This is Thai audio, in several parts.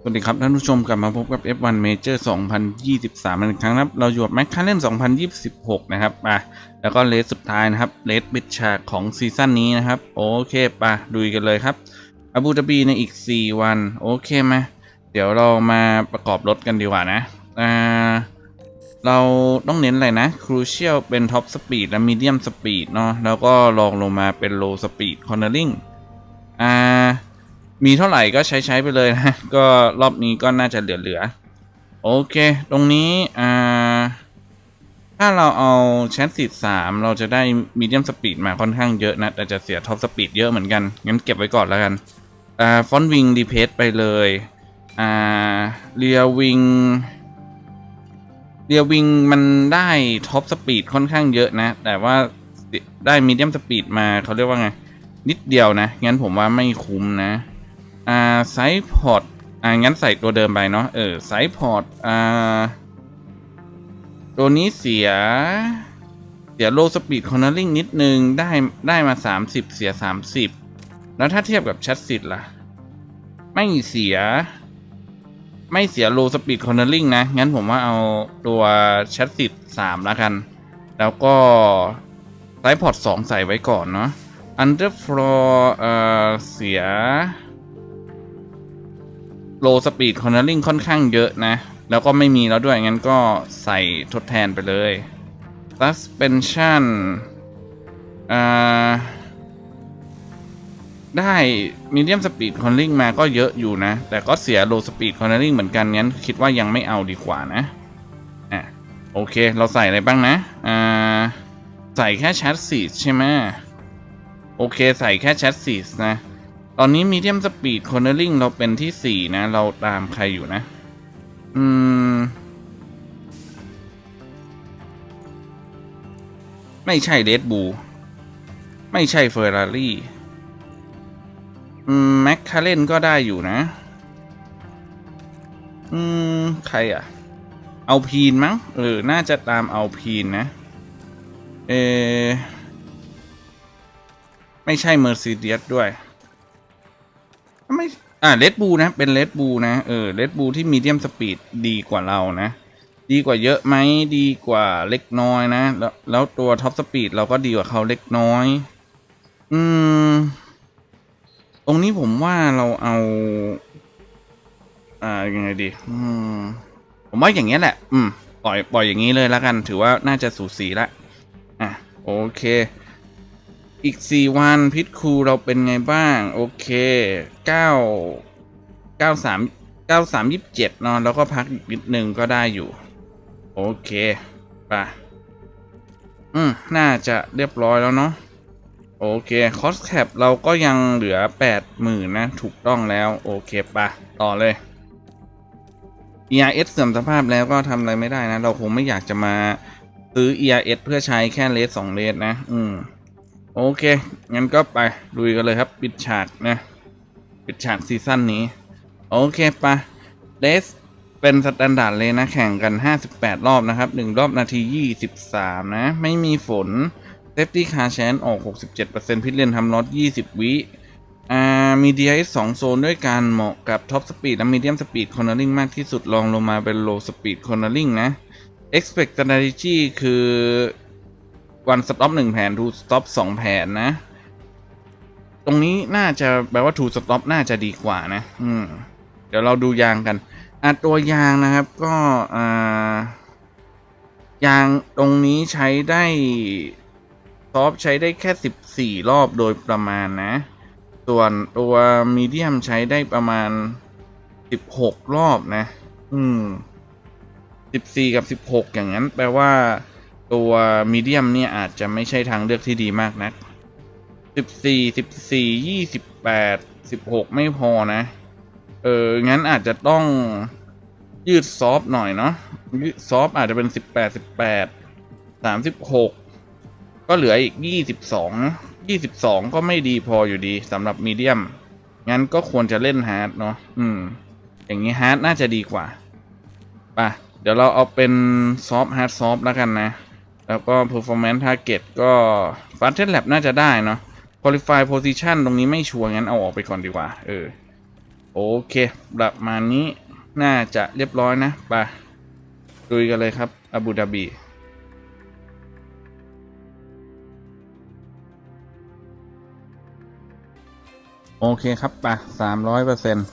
สวัสดีครับท่านผู้ชมกลับมาพบกับ F1 Major 2023อีกครั้งนะครับ เราอยู่กับ McLaren 2026 นะครับอะแล้วก็เลสสุดท้ายนะครับเลสบิดฉากของซีซั่นนี้นะครับ โอเคปะดูกันเลยครับอาบูดาบีในอีก 4 วัน โอเคไหมเดี๋ยวเรามาประกอบรถกันดีกว่านะอ่าเราต้องเน้นอะไรนะ Crucial เป็น Top Speed และ Medium Speed เนาะแล้วก็ลองลงมาเป็น Low Speed Cornering อ่า มีเท่าไหร่ก็ใช้ใช้ไปเลยนะ ก็รอบนี้ก็น่าจะเหลือๆ โอเค ตรงนี้ อ่า ถ้าเราเอาแชทสิสามเราจะได้มีเดียมสปีดมาค่อนข้างเยอะนะ แต่จะเสียท็อปสปีดเยอะเหมือนกัน งั้นเก็บไว้ก่อนแล้วกัน อ่า ฟอนวิงดีเพสไปเลย อ่า เรียวิงเรียวิงมันได้ท็อปสปีดค่อนข้างเยอะนะ แต่ว่าได้มีเดียมสปีดมาเขาเรียกว่าไง นิดเดียวนะ งั้นผมว่าไม่คุ้มนะ อ่าไซส์พอร์ตอ่างั้นใส่ตัวเดิมไปเนาะเออไซส์พอร์ตอ่าตัวนี้เสีย เสียโลสปีดคอนเนอร์ลิงนิดนึง ได้ได้มา 30 เสีย 30 แล้วถ้าเทียบกับชัดสิทธ์ล่ะ ไม่เสีย ไม่เสียโลสปีดคอนเนอร์ลิงนะ งั้นผมว่าเอาตัวชัดสิทธ์3แล้วกัน แล้วก็ไซส์พอร์ต2ใส่ไว้ก่อนเนาะ underfloor เอ่อเสีย low speed cornering ค่อนข้างเยอะนะ แล้วก็ไม่มีแล้วด้วย งั้นก็ใส่ทดแทนไปเลย suspension อ่าได้ medium speed cornering มาก็เยอะอยู่นะ แต่ก็เสีย low speed cornering เหมือนกันงั้นคิดว่ายังไม่เอาดีกว่านะอะโอเค เราใส่อะไรบ้างนะอ่าใส่แค่ชัดสีใช่ไหมโอเค ใส่แค่แชทซีสนะ ตอนนี้มีเดียมสปีดคอนเนอร์ลิงเราเป็นที่สี่นะ เราตามใครอยู่นะ อืม ไม่ใช่เ d ดบู ไม่ใช่เฟอร์รารี่อืมแมคคาเรนก็ได้อยู่นะ อืม ใครอะ เอาพีนมั้งเออน่าจะตามเอาพีนนะ เออไม่ใช่ Mercedes ด้วย ไม่อ่าเลดบูนะ เป็นเลดบูนะ เออเลดบูที่มีเดียมสปีดดีกว่าเรานะ ดีกว่าเยอะไหมดีกว่าเล็กน้อยนะ แล้วแล้วตัวท็อปสปีดเราก็ดีกว่าเขาเล็กน้อย อืม ตรงนี้ผมว่าเราเอา อ่ายังไงดีอืมผมว่าอย่างเงี้ยแหละ อืม ปล่อย ปล่อยอย่างนี้เลยแล้วกัน ถือว่าน่าจะสูสีละ อะ โอเค อีก 4 วันพิษครูเราเป็นไงบ้าง โอเค9 93 93 27เนาะแล้วก็พักอีกนิดนึงก็ได้อยู่ โอเคไปอืมน่าจะเรียบร้อยแล้วเนาะโอเคคอสแคปเราก็ยังเหลือ 80,000 นะ ถูกต้องแล้ว โอเคปะต่อเลย ERS เสื่อมสภาพแล้วก็ทำอะไรไม่ได้นะ เราคงไม่อยากจะมาซื้อ ERS เพื่อใช้แค่เลสสองเลสนะ อืม โอเค งั้นก็ไปลุยกันเลยครับ ปิดฉากนะ ปิดฉากซีซั่นนี้ โอเคปะเลสเป็นสแตนดาร์ดเลยนะ แข่งกัน 58 รอบนะครับ 1 รอบนาที 23 นะ ไม่มีฝนเซฟตี้คาแชนออก 67%พิทเลนทำรถ20 วิอ่ามี DIS 2 โซนด้วยการเหมาะกับท็อปสปีดและมีเดียมสปีดคอนเนอร์ลิงมากที่สุดลองลงมาเป็นโลสปีดคอนเนอร์ลิงนะ expect strategy คือ one stop หนึ่งแผน two stop สองแผนนะ ตรงนี้น่าจะแปลว่า two stop น่าจะดีกว่านะ อืม เดี๋ยวเราดูยางกันอะตัวยางนะครับ ก็อ่ายางตรงนี้ใช้ได้ซอฟใช้ได้แค่สิบสี่รอบโดยประมาณนะ ส่วนตัวมีเดียมใช้ได้ประมาณสิบหกรอบนะ อืมสิบสี่กับสิบหกอย่างนั้น แปลว่า ตัวมีเดียมเนี่ยอาจจะไม่ใช่ทางเลือกที่ดีมากนะสิบสี่สิบสี่ยี่สิบแปดสิบหกไม่พอนะ เออ งั้นอาจจะต้องยืดซอฟหน่อยเนาะยืดซอฟอาจจะเป็นสิบแปดสิบแปดสามสิบหกก็เหลืออีกยี่สิบสองยี่สิบสองก็ไม่ดีพออยู่ดีสำหรับมีเดียม งั้นก็ควรจะเล่นฮาร์ดเนาะ อืม อย่างนี้ฮาร์ดน่าจะดีกว่าไปะเดี๋ยวเราเอาเป็นซอฟฮาร์ดซอฟแล้วกันนะ แล้วก็ performance target ก็ fast lab น่าจะได้เนาะ qualify position ตรงนี้ไม่ชัวร์งั้นเอาออกไปก่อนดีกว่า เออ โอเค ประมาณนี้น่าจะเรียบร้อยนะไปดุยกันเลยครับอาบูดาบีโอเคครับไปสามร้อยเปอร์เซ็นต์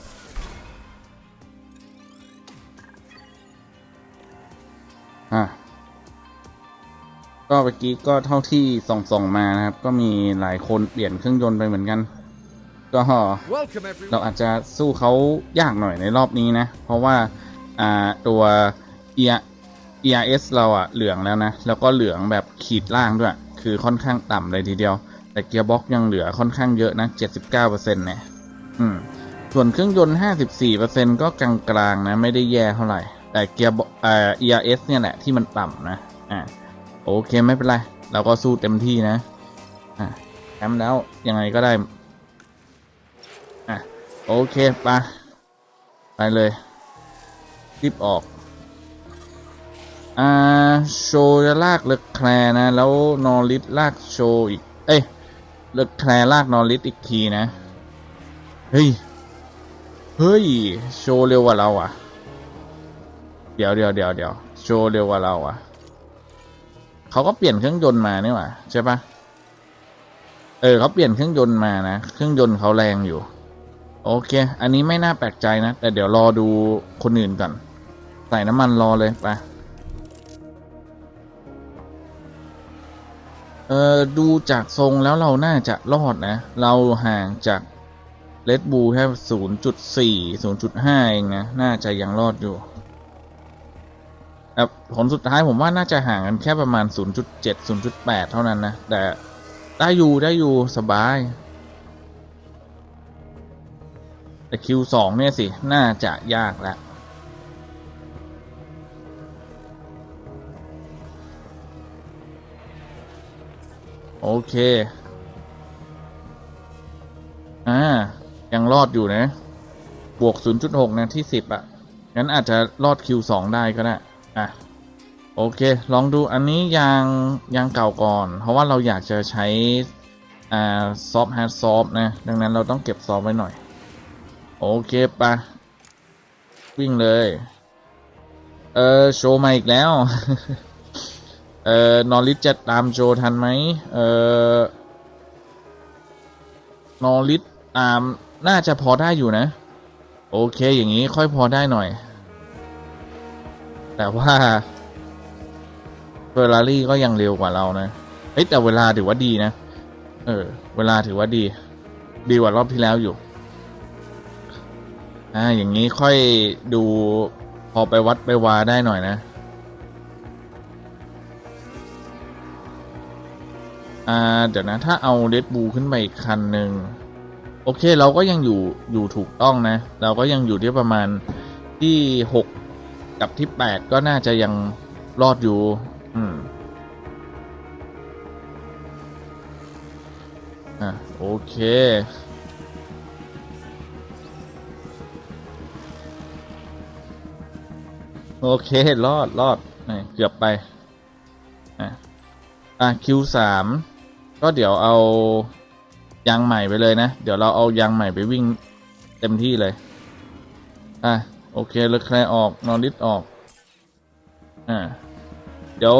ก็เมื่อกี้ก็เท่าที่ส่องส่องมานะครับ ก็มีหลายคนเปลี่ยนเครื่องยนต์ไปเหมือนกัน ก็เราอาจจะสู้เขายากหน่อยในรอบนี้นะ เพราะว่าอ่าตัว ERS เราอะเหลืองแล้วนะ แล้วก็เหลืองแบบขีดล่างด้วย คือค่อนข้างต่ำเลยทีเดียว แต่เกียร์บ็อกยังเหลือค่อนข้างเยอะนะ 79%เนี่ยอืมส่วนเครื่องยนต์ 54%ก็กลางๆนะ ไม่ได้แย่เท่าไหร่ แต่เกียร์บ็อกอ่า ERS เนี่ยแหละที่มันต่ำนะ อ่า โอเคไม่เป็นไร เราก็สู้เต็มที่นะ อะแชมป์แล้วยังไงก็ได้ อะ โอเคไปไปเลยรีบออก อ่า โชจะลากเล็กแคลร์นะ แล้วนอริสลากโชอีก เอ้ยเล็กแคลร์ลากนอริสอีกทีนะ เฮ้ย เฮ้ย โชว์เร็วกว่าเราอะ เดี๋ยวเดี๋ยวเดี๋ยวเดี๋ยวโชว์เร็วกว่าเราอะ เขาก็เปลี่ยนเครื่องยนต์มานี่หว่าใช่ปะเออเขาเปลี่ยนเครื่องยนต์มานะเครื่องยนต์เขาแรงอยู่ โอเค อันนี้ไม่น่าแปลกใจนะ แต่เดี๋ยวรอดูคนอื่นก่อนใส่น้ำมันรอเลยไปเออดูจากทรงแล้วเราน่าจะรอดนะ เราห่างจากเลดบูแค่ศูนย์จุดสี่ศูนย์จุดห้าเองนะ น่าจะยังรอดอยู่ แต่ผลสุดท้ายผมว่าน่าจะห่างกันแค่ประมาณ 0.7 0.8 เท่านั้นนะ แต่ได้อยู่ได้อยู่สบาย แต่ Q2 เนี่ยสิ น่าจะยากแล้วโอเค อ่า ยังรอดอยู่นะ บวก 0.6 นะที่ 10อะ งั้นอาจจะรอด Q2 ได้ก็ได้ อะโอเค ลองดูอันนี้ยางยางเก่าก่อน เพราะว่าเราอยากจะใช้อ่าซอฟต์ฮาร์ดซอฟนะ ดังนั้นเราต้องเก็บซอฟไว้หน่อย โอเคปะวิ่งเลย เออโชว์มาอีกแล้ว เออนอริสจะตามโจทันไหมเออนอริสตามน่าจะพอได้อยู่นะ โอเคอย่างนี้ค่อยพอได้หน่อย แต่ว่าเฟอร์รารี่ก็ยังเร็วกว่าเรานะเฮ้ยแต่เวลาถือว่าดีนะ เออ เวลาถือว่าดี ดีกว่ารอบที่แล้วอยู่ อ่า อย่างนี้ค่อยดูพอไปวัดไปวาได้หน่อยนะ อ่า เดี๋ยวนะ ถ้าเอาเดดบูขึ้นไปอีกคันหนึ่งโอเค เราก็ยังอยู่อยู่ถูกต้องนะ เราก็ยังอยู่ที่ประมาณที่หก กับที่แปดก็น่าจะยังรอดอยู่ อืม อะ โอเค โอเค รอดรอดเกือบไปอะอะ Q3 ก็เดี๋ยวเอายางใหม่ไปเลยนะ เดี๋ยวเราเอายางใหม่ไปวิ่งเต็มที่เลย อะ โอเคเลยแคลร์ออกนอริสออก อ่า เดี๋ยว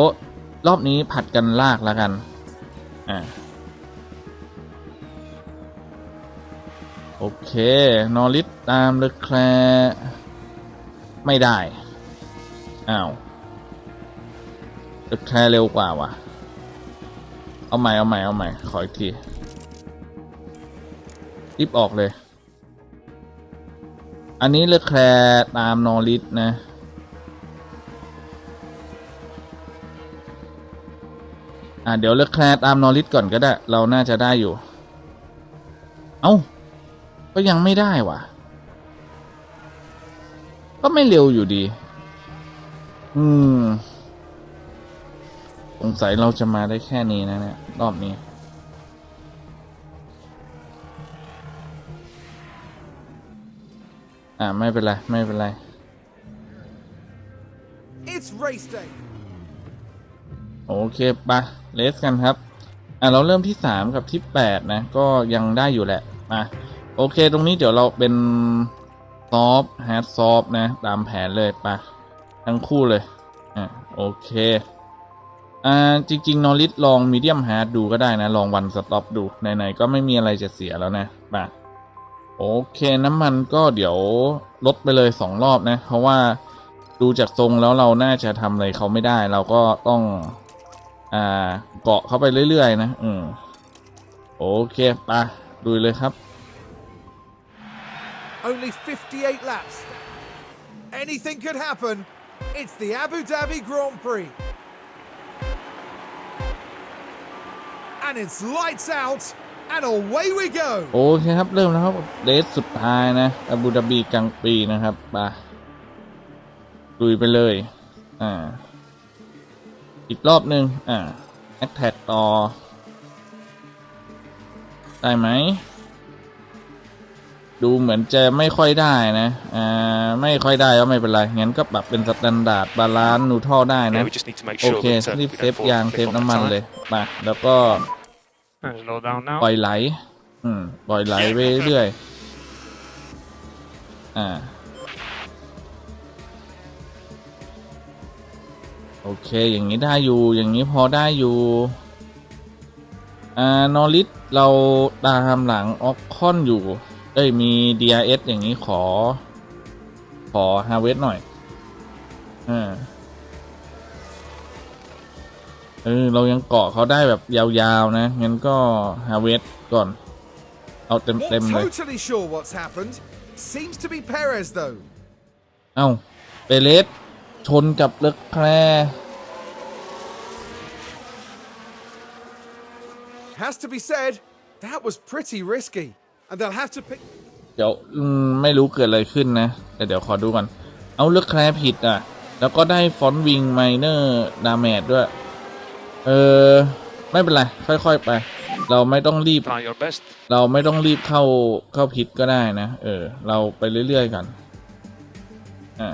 รอบนี้ผัดกันลากแล้วกัน อ่า โอเคนอริสตามเลแคลไม่ได้ อ้าวเลแคลเร็วกว่าว่ะเอาใหม่เอาใหม่เอาใหม่ขออีกทีรีบออกเลย อันนี้เลอแคลร์ตามนอริสนะอ่าเดี๋ยวเลอแคลร์ตามนอริสก่อนก็ได้ เราน่าจะได้อยู่ เอ้า ก็ยังไม่ได้ว่ะ ก็ไม่เร็วอยู่ดี อืม สงสัยเราจะมาได้แค่นี้นะเนี่ยรอบนี้ อ่าไม่เป็นไร ไม่เป็นไร It's race day. โอเคปะเลสกันครับ อะเราเริ่มที่สามกับที่แปดนะ ก็ยังได้อยู่แหละมาโอเค ตรงนี้เดี๋ยวเราเป็นอฟฮาร์ดซอฟนะ ตามแผนเลยไปะทั้งคู่เลย อะโอเค อ่า จริง ๆ นอริสลองมีเดียมฮาร์ดดูก็ได้นะ ลองวันสต็อปดู ไหน ๆ ก็ไม่มีอะไรจะเสียแล้วนะไปะ โอเคน้ำมันก็เดี๋ยวลดไปเลยสองรอบนะ เพราะว่าดูจากทรงแล้วเราน่าจะทำอะไรเขาไม่ได้ เราก็ต้อง อ่า เกาะเข้าไปเรื่อยๆ นะ อืม โอเคปะดูเลยครับ Only 58 laps. Anything could happen. It's the Abu Dhabi Grand Prix. And it's lights out, and away we go. โอเคครับ เริ่มแล้วครับเดทสุดท้ายนะอาบูดาบีกลางปีนะครับไปลุยไปเลย อ่า อีกรอบหนึ่งอ่าแอคแท็กต่อ ได้ไหม ดูเหมือนจะไม่ค่อยได้นะ อ่า ไม่ค่อยได้ก็ไม่เป็นไร งั้นก็ปรับเป็นสแตนดาร์ดบาลานซ์นูทรอลได้ Yeah, นะ we just need to make โอ sure เค that uh, รีบ we เซ don't ฟ fall ยาง cliff เซฟ on น้ำมัน the เลย tire. มาแล้วก็ ปล่อยไหล อืม ปล่อยไหลไปเรื่อย อ่า โอเค อย่างนี้ได้อยู่ อย่างนี้พอได้อยู่ อ่า นอริสเราตามหลังออกคอนอยู่ เอ้ย มี DRS อย่างนี้ขอ ขอฮาเวสหน่อย อ่า เออเรายังเกาะเขาได้แบบยาวๆนะงั้นก็ฮาเวสก่อน เอาเ Not ต็มๆเลย totally sure what's happened. Seems to be Perez, though. เอ้าเปเลสชนกับเล็กแคลร์ Has to be said, that was pretty risky. And they'll have to pick. เดี๋ยวอืมไม่รู้เกิดอะไรขึ้นนะ แต่เดี๋ยวขอดูก่อน เอาเลือกแคลร์ผิดอะ แล้วก็ได้ฟอนต์วิงไมเนอร์ดาเมจด้วย เออ ไม่เป็นไร ค่อยๆไป เราไม่ต้องรีบ Try your best. เราไม่ต้องรีบเข้าเข้าพิษก็ได้นะ เออ เราไปเรื่อยๆกันอ่า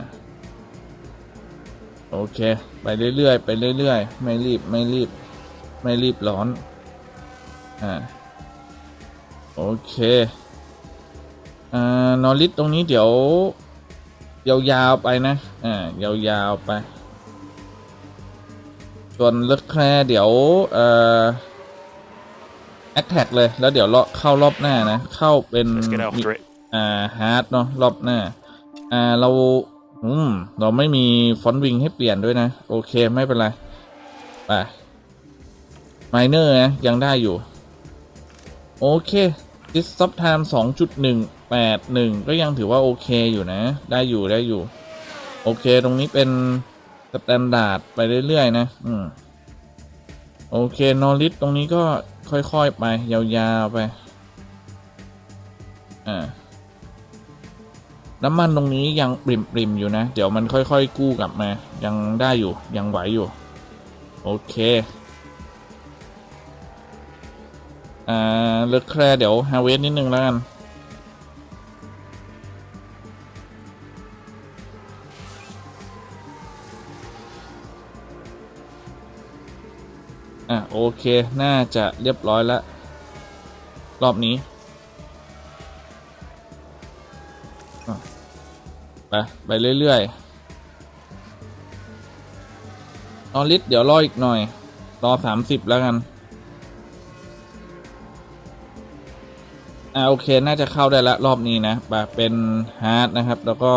โอเค ไปเรื่อยๆ ไปเรื่อยๆ ไม่รีบ ไม่รีบ ไม่รีบร้อน อ่า โอเค อ่า นอริสตรงนี้เดี๋ยว ยาวๆไปนะ อ่า ยาวๆไป ส่วนเลือกแคร์เดี๋ยวเอ่อแอคแท็กเลยแล้วเดี๋ยวเราเข้ารอบหน้านะ เข้าเป็น Let's get after it. อ่าฮาร์ดเนาะรอบหน้า อ่าเราอืมเราไม่มีฟอนต์วิงให้เปลี่ยนด้วยนะ โอเคไม่เป็นไรไปไมเนอร์นะยังได้อยู่ โอเคดิสซับไทม์สองจุดหนึ่งแปดหนึ่งก็ยังถือว่าโอเคอยู่นะ ได้อยู่ได้อยู่ โอเคตรงนี้เป็น สแตนดาร์ดไปเรื่อยๆนะ อืม โอเคนอริสตรงนี้ก็ค่อยๆไป ยาวๆไป อ่า น้ำมันตรงนี้ยังปริมๆอยู่นะ เดี๋ยวมันค่อยๆกู้กลับมา ยังได้อยู่ ยังไหวอยู่ โอเค อ่าเลือกแคร์เดี๋ยวฮาเวสนิดนึงแล้วกัน เค น่าจะเรียบร้อยแล้ว รอบนี้ไปไปเรื่อยๆนอริสเดี๋ยวรออีกหน่อย รอสามสิบแล้วกัน อ่าโอเค น่าจะเข้าได้แล้วรอบนี้นะไปเป็นฮาร์ดนะครับ แล้วก็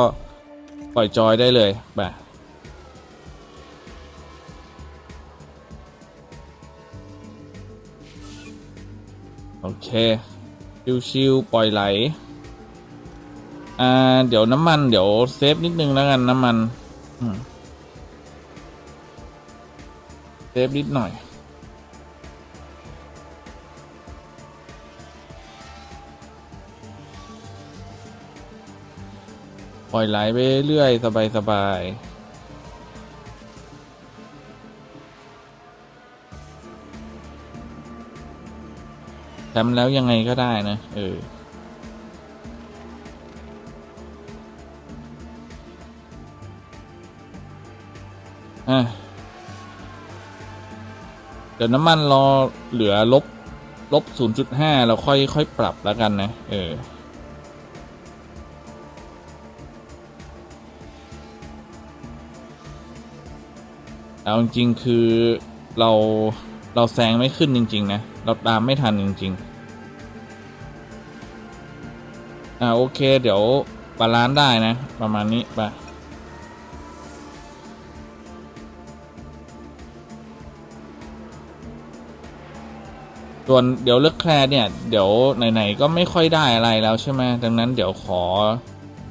ปล่อยจอยได้เลยไป เค ชิวๆปล่อยไหล อ่า เดี๋ยวน้ำมัน เดี๋ยวเซฟนิดนึงแล้วกันน้ำมันมเซฟนิดหน่อย ปล่อยไหลไปเรื่อยสบายส ทำแล้วยังไงก็ได้นะ เออเดี๋ยวน้ำมันรอเหลือลบ ลบ 0.5 เราค่อยค่อยปรับแล้วกันนะ เออ เอาจริงๆคือเราเราแซงไม่ขึ้นจริง ๆ นะ เราตามไม่ทันจริง ๆ อ่าโอเค เดี๋ยวบาลานซ์ได้นะ ประมาณนี้ไปส่วนเดี๋ยวเลือกแคลร์เนี่ยเดี๋ยวไหนๆก็ไม่ค่อยได้อะไรแล้วใช่ไหมดังนั้นเดี๋ยวขอ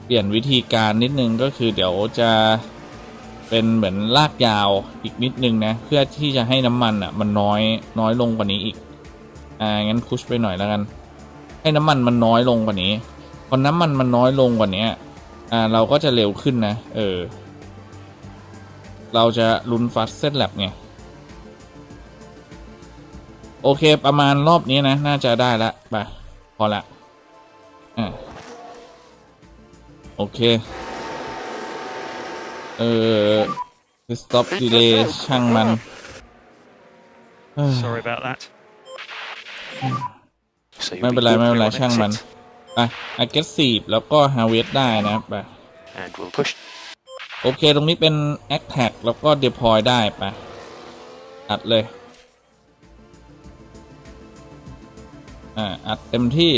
เปลี่ยนวิธีการนิดนึงก็คือเดี๋ยวจะเป็นเหมือนลากยาวอีกนิดนึงนะ เพื่อที่จะให้น้ำมันอะมันน้อยน้อยลงกว่านี้อีก อ่างั้นพุชไปหน่อยแล้วกัน ให้น้ำมันมันน้อยลงกว่านี้พอน้ำมันมันน้อยลงกว่านี้อ่าเราก็จะเร็วขึ้นนะ เออ เราจะลุนฟัสเซตแลบไงโอเคประมาณรอบนี้นะ น่าจะได้ละไปพอละอ่าโอเค เออ stop delay ช่างมันเอ้ย Sorry about that. So you'll ไม่ be เป็นไร good ไม่เป็นไร through on ช่างมัน exit. ไป aggressive แล้วก็ harvest ได้นะไป And we'll push โอเค ตรงนี้เป็น attack แล้วก็ deploy ได้ไปอัดเลย อ่า อัดเต็มที่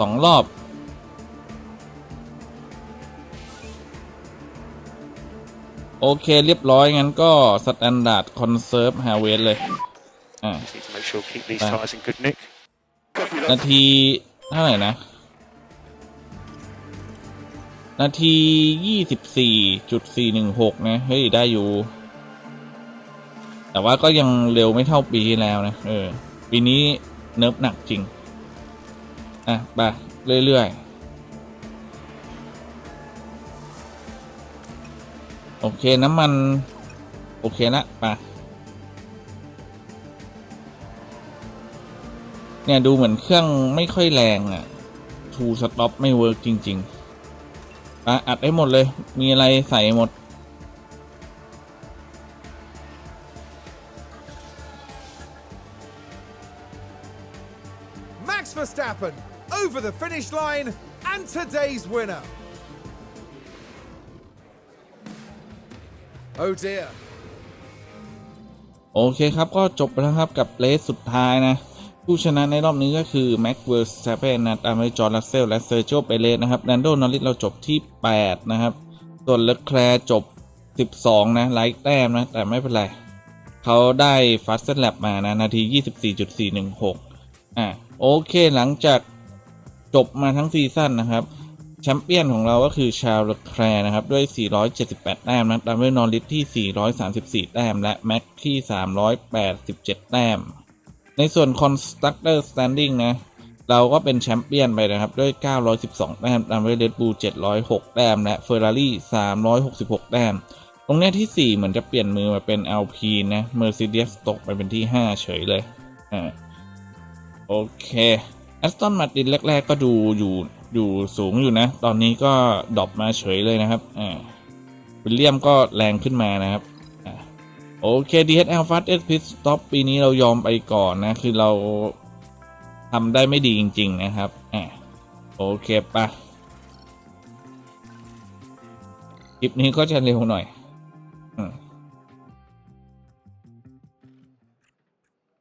สองรอบ โอเคเรียบร้อย งั้นก็ standard conserve harvest เลย อ่า Just need to make sure keep these Right. tyres in good nick. นาทีเท่าไหร่นะ นาทียี่สิบสี่จุดสี่หนึ่งหกนะ เฮ้ย ได้อยู่ แต่ว่าก็ยังเร็วไม่เท่าปีที่แล้วนะ เออ ปีนี้เนิบหนักจริง อะ ไป เรื่อย ๆ โอเคน้ำมัน โอเคละไป เนี่ยดูเหมือนเครื่องไม่ค่อยแรงอะ่ะทูสต็อปไม่เวิร์กจริงๆอะอัดให้หมดเลย มีอะไรใส่หมด Max Verstappen over the finish line and today's winner. Oh dear. โอเคครับก็จบไปแล้วครับกับเลสสุดท้ายนะ ผู้ชนะในรอบนี้ก็คือแม็กเวอร์สเซเปนนะตามด้วยจอร์ลัสเซลและเซอร์โจเปเรสนะครับแนนโดนอริสเราจบที่ 8 นะครับ ส่วนเลคแคลร์จบ 12 นะไลท์แต้มนะ แต่ไม่เป็นไร เขาได้ฟ a ส t ์แลบมานะ นาที 24.416 อะ โอเคหลังจากจบมาทั้งซีซั่นนะครับ แชมเปี้ยนของเราก็คือชาร์ลแคลร์นะครับ ด้วย 478 แต้มนะตามด้วยนอริสที่ 434 แต้ม และแม็กที่ 387 แต้ม ในส่วน Constructor Standing นะ เราก็เป็นแชมเปี้ยนไปนะครับ ด้วย 912 แต้มตามด้วย Red Bull 706 แต้ม และ Ferrari 366 แต้ม ตรงเนี้ยที่ 4 เหมือนจะเปลี่ยนมือมาเป็น LP นะ Mercedes ตกไปเป็นที่ 5 เฉยเลย อ่า โอเคแอสตันมาตินแรก ๆ ก็ดูอยู่อยู่สูงอยู่นะ ตอนนี้ก็ดรอปมาเฉยเลยนะครับ อ่าวิลเลียมก็แรงขึ้นมานะครับ โอเค DHL Fastest Pit Stop ปีนี้เรายอมไปก่อนนะ คือเราทำได้ไม่ดีจริง ๆ นะครับอ่าโอเคปะคลิปนี้ก็จะเร็วหน่อยอ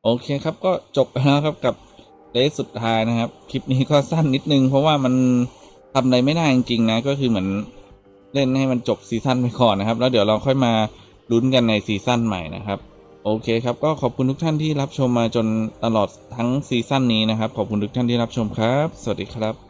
โอเคครับก็จบไปแล้วครับกับเลสสุดท้ายนะครับ คลิปนี้ก็สั้นนิดนึง เพราะว่ามันทำอะไรไม่ได้จริงๆนะ ก็คือเหมือนเล่นให้มันจบซีซั่นไปก่อนนะครับ แล้วเดี๋ยวเราค่อยมา ลุ้นกันในซีซั่นใหม่นะครับ โอเคครับ ก็ขอบคุณทุกท่านที่รับชมมาจนตลอดทั้งซีซั่นนี้นะครับ ขอบคุณทุกท่านที่รับชมครับ สวัสดีครับ